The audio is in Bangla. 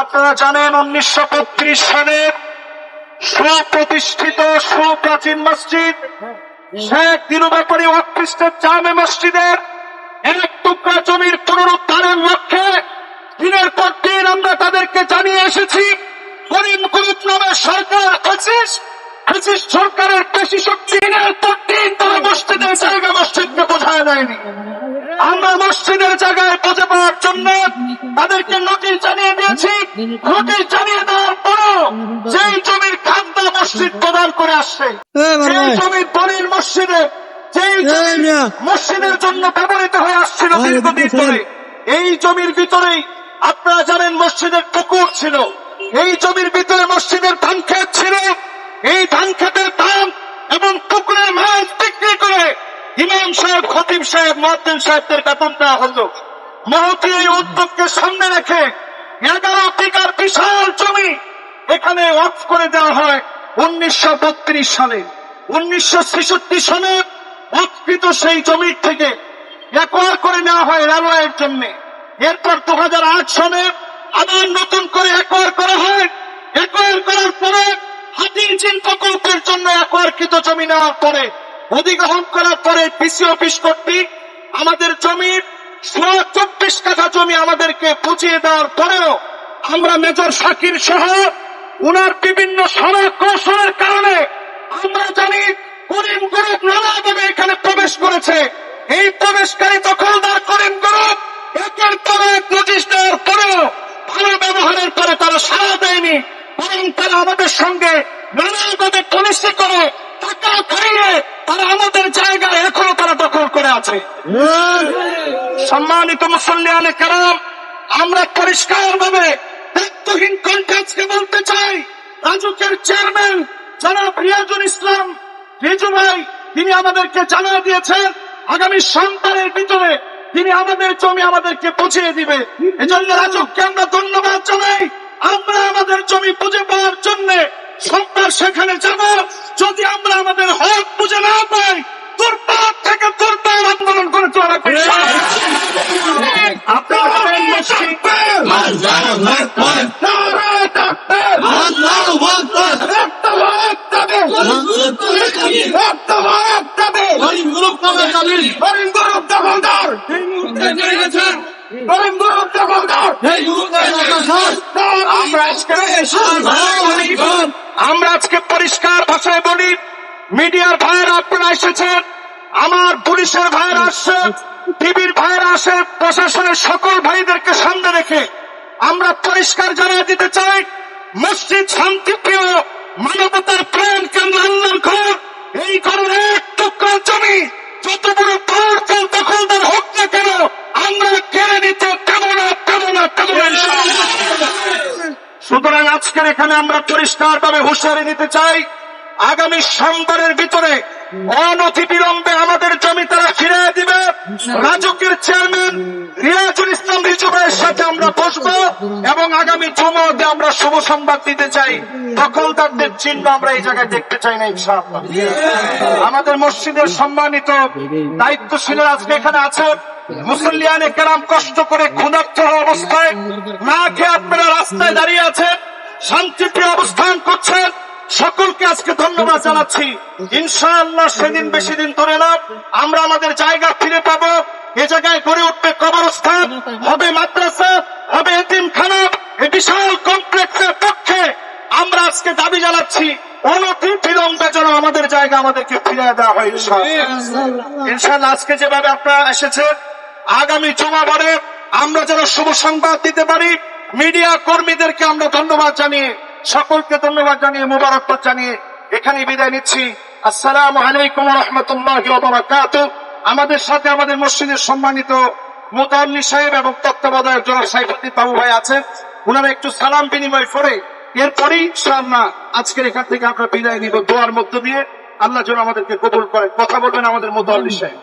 আপনারা জানেন উনিশশো বত্রিশ সালে সুপ্রতিষ্ঠিত সুপ্রাচীন মসজিদ শেখ দিনুবাপারি অখ্রিস্টের জামে মসজিদের এক টুকরা জমির পুনরুদ্ধারের লক্ষ্যে দিনের পর দিন আমরা তাদেরকে জানিয়ে এসেছি করিম কুরুত নামের সরকার আছিস আছিস সরকারের পেশি শক্তি। দিনের পর দিন তারা মসজিদের জায়গা মসজিদকে বোঝায় দেয়নি। আমরা মসজিদের জায়গায় পৌঁছে পাওয়ার জন্য তাদেরকে নোটিশ জানিয়ে দিয়েছি। নোটিশ জানিয়ে দেওয়ার পরও যেই জমির খাদ্য মসজিদ প্রদান করে আসছে সেই জমির দলিল মসজিদে যেই মসজিদের জন্য ব্যবহৃত হয়ে আসছিল দীর্ঘদিন। ধরে এই জমির ভিতরেই আপনারা জানেন মসজিদের পুকুর ছিল। এই জমির ভিতরে মসজিদের ধান ক্ষেত ছিল। এই ধান ক্ষেতের দাম এবং ইমাম সাহেব, খতিব সাহেব মহাদ্দিন সাহেবদের বেতন দেওয়া হলো। মহতি এই উদ্যোগকে সামনে রেখে এগারো টিকার বিশাল জমি এখানে অফ করে দেওয়া হয় উনিশশো বত্রিশ সালে। উনিশশো ছেষট্টি সালে অফকৃত সেই জমির থেকে একোয়ার করে নেওয়া হয় রেলওয়ের জন্য। এরপর দু হাজার আট সালে আবার নতুন করে একোয়ার করা হয়। একোয়ার করার পরে হাতির চিন প্রকল্পের জন্য একোয়ারকৃত জমি নেওয়ার পরে অধিগ্রহণ করার পরে পিসি অফিস কর্তৃক আমাদের জমি সোয়া চব্বিশ কাঠা জমি আমাদেরকে বুঝিয়ে দেওয়ার পরেও আমরা মেজর শাকির সহ উনার বিভিন্ন সড়ক কৌশলের কারণে আমরা জানি করিম গ্রুপ নানাভাবে এখানে প্রবেশ করেছে। এই প্রবেশকারী দখলদার করিম গ্রুপ একের পর এক নোটিশ দেওয়ার পরেও ভালো ব্যবহারের পরে তারা সাড়া দেয়নি। বরং তারা আমাদের সঙ্গে নানাভাবে পলিসি করে টাকা খাইয়ে তারা আমাদের জায়গায় এখনও তারা দখল করে আছে। সম্মানিত মুসল্লিয়ানে কারাম, আমরা পরিষ্কার ভাবে দায়িত্বহীন কণ্ঠে বলতে চাই রাজুকের চেয়ারম্যান জনাব রিয়াজুল ইসলাম রিজু ভাই, তিনি আমাদেরকে জানিয়ে দিয়েছেন, আগামী সন্তানের ভিতরে তিনি আমাদের জমি আমাদেরকে বুঝিয়ে দিবে। এজন্য রাজুককে আমরা ধন্যবাদ জানাই। আমরা আমাদের জমি বুঝে পাওয়ার জন্য সন্তান সেখানে যাব। আমাদের হক বুঝে না পাই দুর্বার থেকে দুর্বার আন্দোলন করে চলা আমরা আজকে পরিষ্কার ভাষায় বলি মিডিয়ার ভাইয়েরা আপনারা এসেছেন। আমার পুলিশের ভাইয়েরা আসছে, টিভির ভাইয়েরা আসে প্রশাসনের সকল ভাইদেরকে সামনে রেখে আমরা পরিষ্কার জানিয়ে দিতে চাই, মসজিদ শান্তিপ্রিয়, মানবতার প্রেম কেন্দ্র আল্লাহর ঘর। এই ঘরের এক টুকরা জমি, যত বড় পাওয়ারফুল দখলদার হোক না কেন, আমরা কেড়ে নিতে দেব না দেব না দেব সুতরাং আজকের এখানে আমরা পরিষ্কার ভাবে হুঁশিয়ারি নিতে চাই আগামী সোমবারের ভিতরে অনতি বিলম্বে আমাদের জমি তারা ফিরিয়ে দিবে। রাজকের চেয়ারম্যান রিয়াজুল ইসলাম রিজুভাইয়ের সাথে আমরা বসবো এবং আগামী জমাতে আমরা শুভ সংবাদ দিতে চাই। দখলদারদের চিহ্ন আমরা এই জায়গায় দেখতে চাই না ইনশাআল্লাহ। আমাদের মসজিদের সম্মানিত দায়িত্বশীলের আজকে এখানে আছে মুসল্লিয়ানে কেরাম কষ্ট করে ক্ষুধার্ত অবস্থায় না খেয়ে আপনারা রাস্তায় দাঁড়িয়ে আছেন, শান্তিপ্রিয় অবস্থান সকলকে ধন্যবাদ জানাচ্ছি ইনশাআল্লাহ সেদিন বেশি দিন ধরে না, আমরা আমাদের জায়গা ফিরে পাবো। এ জায়গায় গড়ে উঠবে কবরস্থান, হবে মাদ্রাসা, হবে এতিমখানা এই বিশাল কমপ্লেক্সের পক্ষে আমরা আজকে দাবি জানাচ্ছি আমাদের জায়গা আমাদেরকে ফিরে দেওয়া হয় আজকে যেভাবে আপনারা আগামী জমাবারে আমরা যেন শুভ সংবাদ দিতে পারি, মিডিয়া কর্মীদেরকে আমরা ধন্যবাদ জানিয়ে, সকলকে ধন্যবাদ জানিয়ে, মোবারকবাদ জানিয়ে এখানে বিদায় নিচ্ছি। আসসালাম আলাইকুম রহমতুল্লাহ আমাদের সাথে আমাদের মসজিদের সম্মানিত মোতাল্লি সাহেব এবং তত্ত্বাবধায়ক জনাব সাইফুদ্দিন বাবু ভাই আছেন। ওনারা একটু সালাম বিনিময় করে এরপরেই ইনশাআল্লাহ আজকের এখান থেকে আমরা বিদায় নিব দোয়ার মধ্য দিয়ে। আল্লাহ যেন আমাদেরকে কবুল করে কথা বলবেন আমাদের মোতাল্লি সাহেব।